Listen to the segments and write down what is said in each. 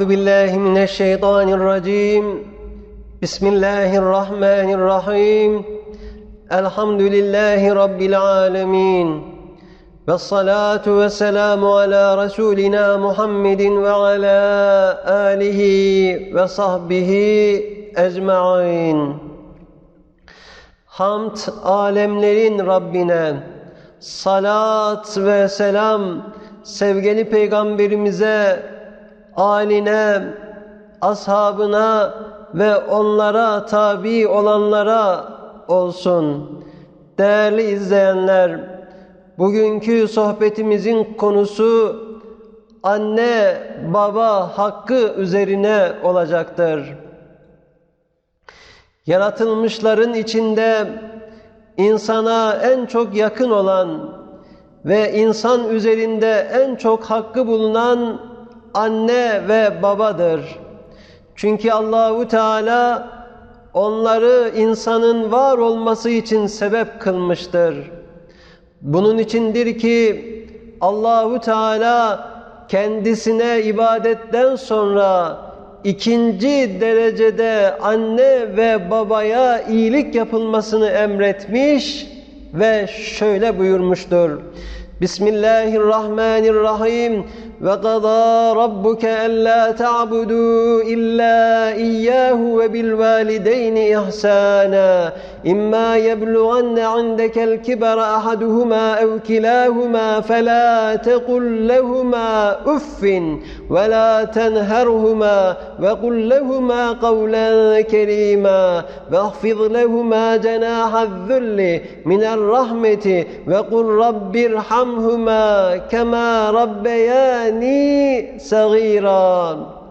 أعوذ بالله من الشيطان الرجيم بسم الله الرحمن الرحيم الحمد لله رب العالمين والصلاة والسلام على رسولنا محمد وعلى آله وصحبه أجمعين Hamd alemlerin Rabbine, salat ve selam sevgili peygamberimize, aline, ashabına ve onlara tabi olanlara olsun. Değerli izleyenler, bugünkü sohbetimizin konusu anne baba hakkı üzerine olacaktır. Yaratılmışların içinde insana en çok yakın olan ve insan üzerinde en çok hakkı bulunan anne ve babadır. Çünkü Allahu Teala onları insanın var olması için sebep kılmıştır. Bunun içindir ki Allahu Teala kendisine ibadetten sonra ikinci derecede anne ve babaya iyilik yapılmasını emretmiş ve şöyle buyurmuştur. Bismillahirrahmanirrahim. وقضى ربك ألا تعبدوا إلا إياه وبالوالدين إحسانا. إما يبلغن عندك الكبر أحدهما أو كلاهما فلا تقل لهما أف ولا تنهرهما وقل لهما قولا كريما واخفض لهما جناح الذل من الرحمة وقل رب ارحمهما كما ربيان rahmeti ve kul rabbirhamhuma kema rabbeyani sagira.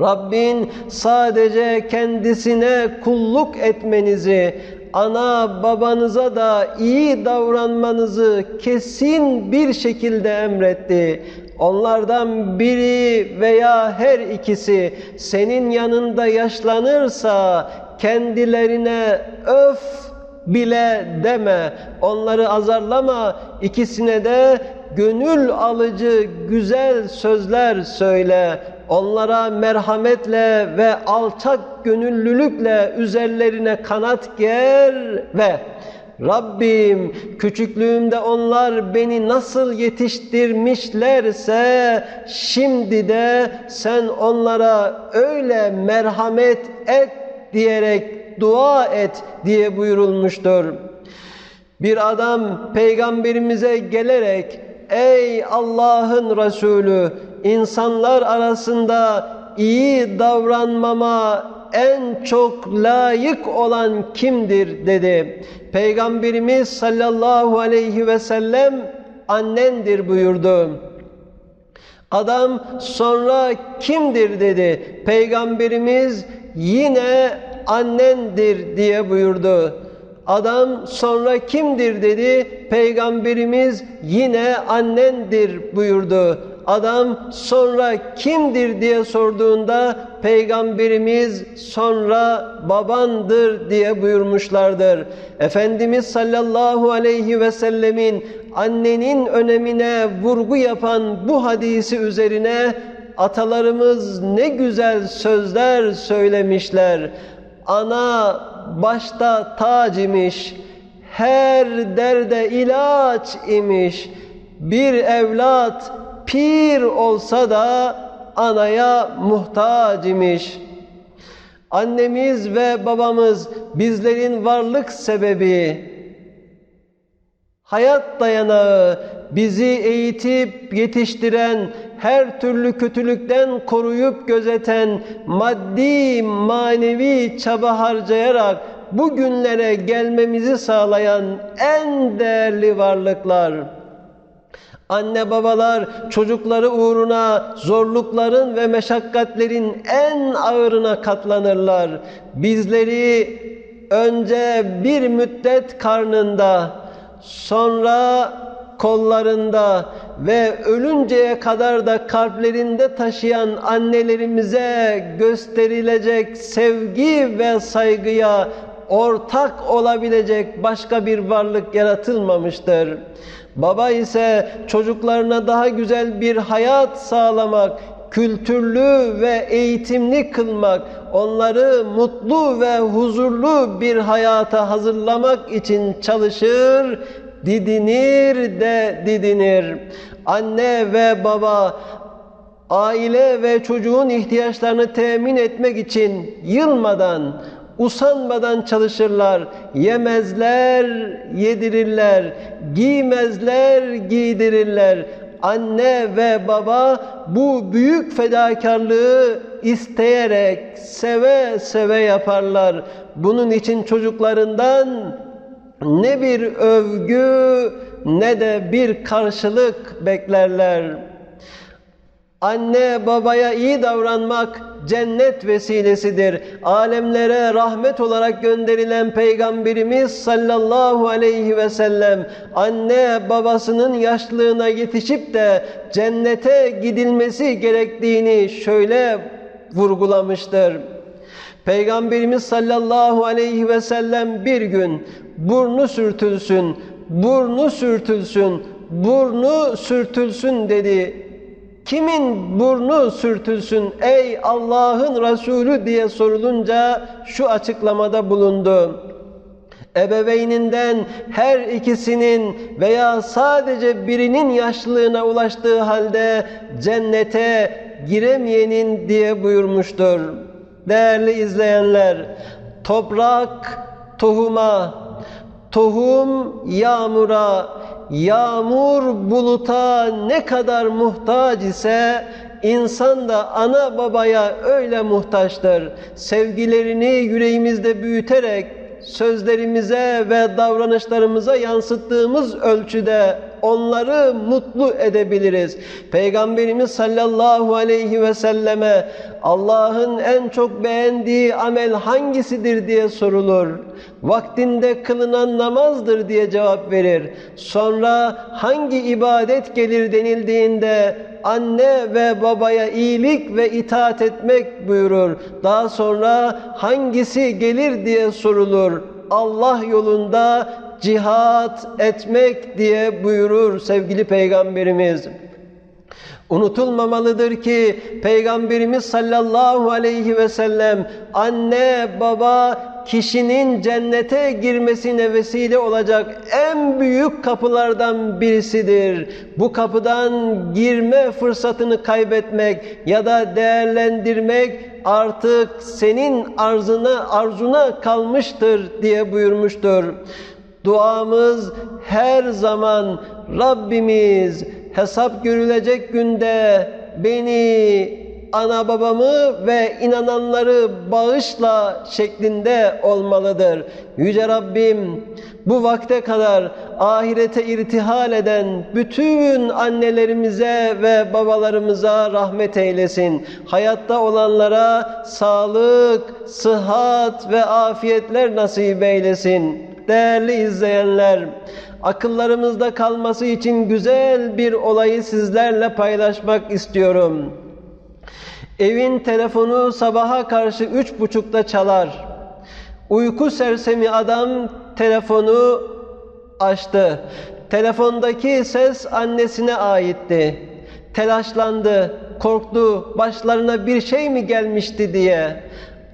Rabbin sadece kendisine kulluk etmenizi, ana babanıza da iyi davranmanızı kesin bir şekilde emretti. Onlardan biri veya her ikisi senin yanında yaşlanırsa kendilerine öf bile deme. Onları azarlama. İkisine de gönül alıcı güzel sözler söyle. Onlara merhametle ve alçak gönüllülükle üzerlerine kanat ger ve Rabbim küçüklüğümde onlar beni nasıl yetiştirmişlerse şimdi de sen onlara öyle merhamet et diyerek dua et diye buyurulmuştur. Bir adam peygamberimize gelerek ey Allah'ın Resulü insanlar arasında iyi davranmama en çok layık olan kimdir dedi. Peygamberimiz sallallahu aleyhi ve sellem annendir buyurdu. Adam sonra kimdir dedi. Peygamberimiz yine annendir diye buyurdu. Adam sonra kimdir dedi. Peygamberimiz yine annendir buyurdu. Adam sonra kimdir diye sorduğunda Peygamberimiz sonra babandır diye buyurmuşlardır. Efendimiz sallallahu aleyhi ve sellemin annenin önemine vurgu yapan bu hadisi üzerine atalarımız ne güzel sözler söylemişler. Ana başta tac imiş, her derde ilaç imiş. Bir evlat pir olsa da anaya muhtaç imiş. Annemiz ve babamız bizlerin varlık sebebi, hayat dayanağı, bizi eğitip yetiştiren, her türlü kötülükten koruyup gözeten, maddi manevi çaba harcayarak bu günlere gelmemizi sağlayan en değerli varlıklar. Anne babalar çocukları uğruna zorlukların ve meşakkatlerin en ağırına katlanırlar. Bizleri önce bir müddet karnında, sonra kollarında ve ölünceye kadar da kalplerinde taşıyan annelerimize gösterilecek sevgi ve saygıya ortak olabilecek başka bir varlık yaratılmamıştır. Baba ise çocuklarına daha güzel bir hayat sağlamak, kültürlü ve eğitimli kılmak, onları mutlu ve huzurlu bir hayata hazırlamak için çalışır, didinir de didinir. Anne ve baba aile ve çocuğun ihtiyaçlarını temin etmek için yılmadan, usanmadan çalışırlar. Yemezler, yedirirler. Giymezler, giydirirler. Anne ve baba bu büyük fedakarlığı isteyerek, seve seve yaparlar. Bunun için çocuklarından ne bir övgü ne de bir karşılık beklerler. Anne babaya iyi davranmak cennet vesilesidir. Alemlere rahmet olarak gönderilen Peygamberimiz sallallahu aleyhi ve sellem anne babasının yaşlılığına yetişip de cennete gidilmesi gerektiğini şöyle vurgulamıştır. Peygamberimiz sallallahu aleyhi ve sellem bir gün burnu sürtülsün, burnu sürtülsün, burnu sürtülsün dedi. Kimin burnu sürtülsün ey Allah'ın Resulü diye sorulunca şu açıklamada bulundu. Ebeveyninden her ikisinin veya sadece birinin yaşlılığına ulaştığı halde cennete giremeyenin diye buyurmuştur. Değerli izleyenler, toprak tohuma, tohum yağmura, yağmur buluta ne kadar muhtaç ise insan da ana babaya öyle muhtaçtır. Sevgilerini yüreğimizde büyüterek sözlerimize ve davranışlarımıza yansıttığımız ölçüde onları mutlu edebiliriz. Peygamberimiz sallallahu aleyhi ve selleme Allah'ın en çok beğendiği amel hangisidir diye sorulur. Vaktinde kılınan namazdır diye cevap verir. Sonra hangi ibadet gelir denildiğinde anne ve babaya iyilik ve itaat etmek buyurur. Daha sonra hangisi gelir diye sorulur. Allah yolunda cihat etmek diye buyurur sevgili peygamberimiz. Unutulmamalıdır ki Peygamberimiz sallallahu aleyhi ve sellem anne baba kişinin cennete girmesine vesile olacak en büyük kapılardan birisidir. Bu kapıdan girme fırsatını kaybetmek ya da değerlendirmek artık senin arzına arzuna kalmıştır diye buyurmuştur. Duamız her zaman Rabbimiz hesap görülecek günde beni, ana babamı ve inananları bağışla şeklinde olmalıdır. Yüce Rabbim bu vakte kadar ahirete irtihal eden bütün annelerimize ve babalarımıza rahmet eylesin. Hayatta olanlara sağlık, sıhhat ve afiyetler nasip eylesin. Değerli izleyenler, akıllarımızda kalması için güzel bir olayı sizlerle paylaşmak istiyorum. Evin telefonu sabaha karşı üç buçukta çalar. Uyku sersemi adam telefonu açtı. Telefondaki ses annesine aitti. Telaşlandı, korktu, başlarına bir şey mi gelmişti diye.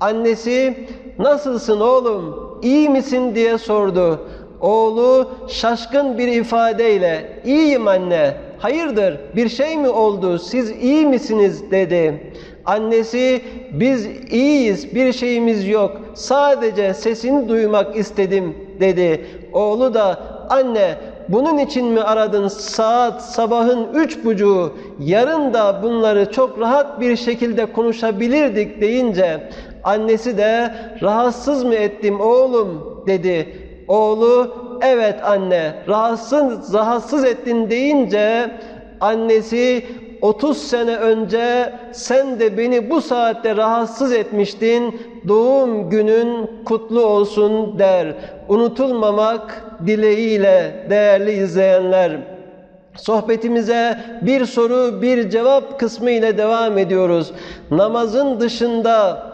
Annesi, nasılsın oğlum, iyi misin diye sordu. Oğlu şaşkın bir ifadeyle, iyiyim anne, hayırdır bir şey mi oldu, siz iyi misiniz dedi. Annesi, biz iyiyiz, bir şeyimiz yok, sadece sesini duymak istedim dedi. Oğlu da, anne bunun için mi aradın saat sabahın üç bucuğu, yarın da bunları çok rahat bir şekilde konuşabilirdik deyince, annesi de rahatsız mı ettim oğlum dedi. Oğlu evet anne rahatsız, rahatsız ettin deyince annesi 30 sene önce sen de beni bu saatte rahatsız etmiştin. Doğum günün kutlu olsun der. Unutulmamak dileğiyle değerli izleyenler. Sohbetimize bir soru bir cevap kısmı ile devam ediyoruz. Namazın dışında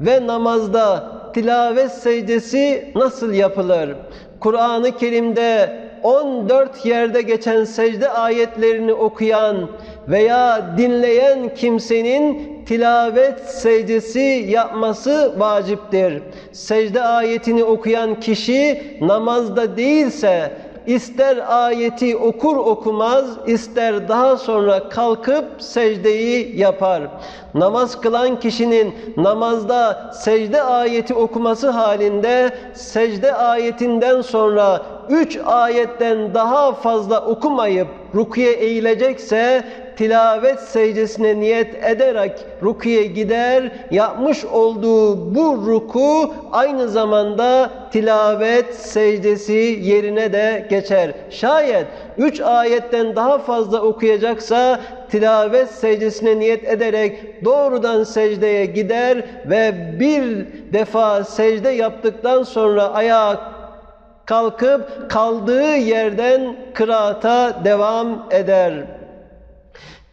ve namazda tilavet secdesi nasıl yapılır? Kur'an-ı Kerim'de 14 yerde geçen secde ayetlerini okuyan veya dinleyen kimsenin tilavet secdesi yapması vaciptir. Secde ayetini okuyan kişi namazda değilse ister ayeti okur okumaz, ister daha sonra kalkıp secdeyi yapar. Namaz kılan kişinin namazda secde ayeti okuması halinde secde ayetinden sonra üç ayetten daha fazla okumayıp rukiye eğilecekse tilavet secdesine niyet ederek rukiye gider. Yapmış olduğu bu ruku aynı zamanda tilavet secdesi yerine de geçer. Şayet üç ayetten daha fazla okuyacaksa tilavet secdesine niyet ederek doğrudan secdeye gider ve bir defa secde yaptıktan sonra ayağa kalkıp kaldığı yerden kıraata devam eder.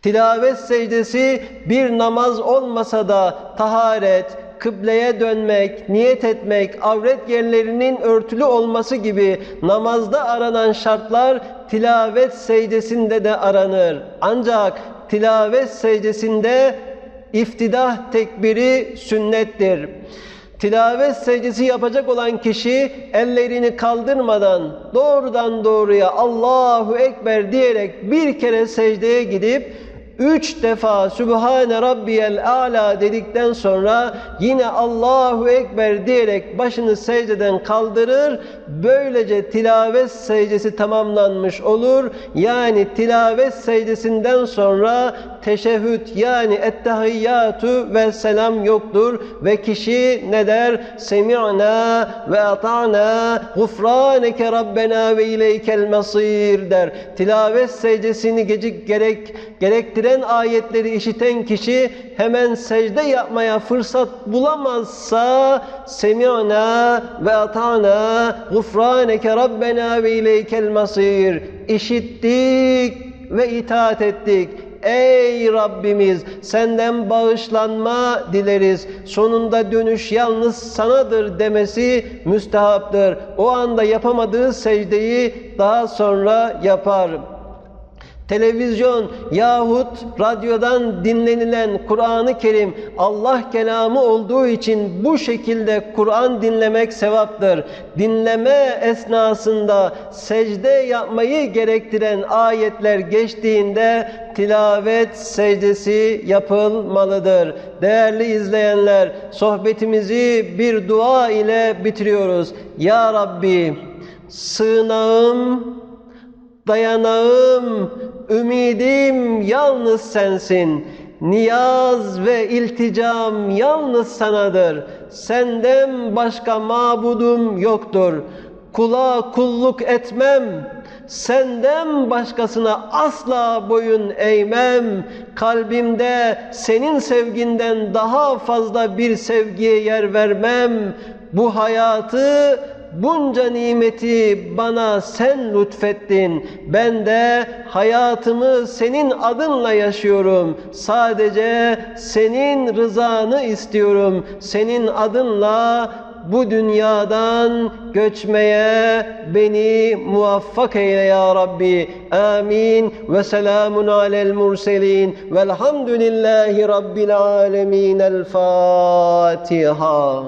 Tilavet secdesi bir namaz olmasa da taharet, kıbleye dönmek, niyet etmek, avret yerlerinin örtülü olması gibi namazda aranan şartlar tilavet secdesinde de aranır. Ancak tilavet secdesinde iftidah tekbiri sünnettir. Tilavet secdesi yapacak olan kişi ellerini kaldırmadan doğrudan doğruya Allahu Ekber diyerek bir kere secdeye gidip üç defa Sübhane Rabbiyel A'la dedikten sonra yine Allahu Ekber diyerek başını secdeden kaldırır. Böylece tilavet secdesi tamamlanmış olur. Yani tilavet secdesinden sonra teşehhüd yani ettehiyyatü ve selam yoktur. Ve kişi ne der? Semi'na ve ata'na gufraneke Rabbena ve ileykel masir der. Tilavet secdesini gecik gerek gerektiren ayetleri işiten kişi hemen secde yapmaya fırsat bulamazsa semi'na ve ata'na gufraneke Rabbena ve ileykel masir işittik ve itaat ettik. Ey Rabbimiz senden bağışlanma dileriz. Sonunda dönüş yalnız sanadır demesi müstehaptır. O anda yapamadığı secdeyi daha sonra yapar televizyon yahut radyodan dinlenilen Kur'an-ı Kerim Allah kelamı olduğu için bu şekilde Kur'an dinlemek sevaptır. Dinleme esnasında secde yapmayı gerektiren ayetler geçtiğinde tilavet secdesi yapılmalıdır. Değerli izleyenler, sohbetimizi bir dua ile bitiriyoruz. Ya Rabbi, sığınağım, dayanağım, ümidim yalnız sensin. Niyaz ve ilticam yalnız sanadır. Senden başka mabudum yoktur. Kula kulluk etmem. Senden başkasına asla boyun eğmem. Kalbimde senin sevginden daha fazla bir sevgiye yer vermem. Bu hayatı bunca nimeti bana sen lütfettin. Ben de hayatımı senin adınla yaşıyorum. Sadece senin rızanı istiyorum. Senin adınla bu dünyadan göçmeye beni muvaffak eyle ya Rabbi. Amin. Ve selamun alel murselin. Velhamdülillahi Rabbil alemin. El Fatiha.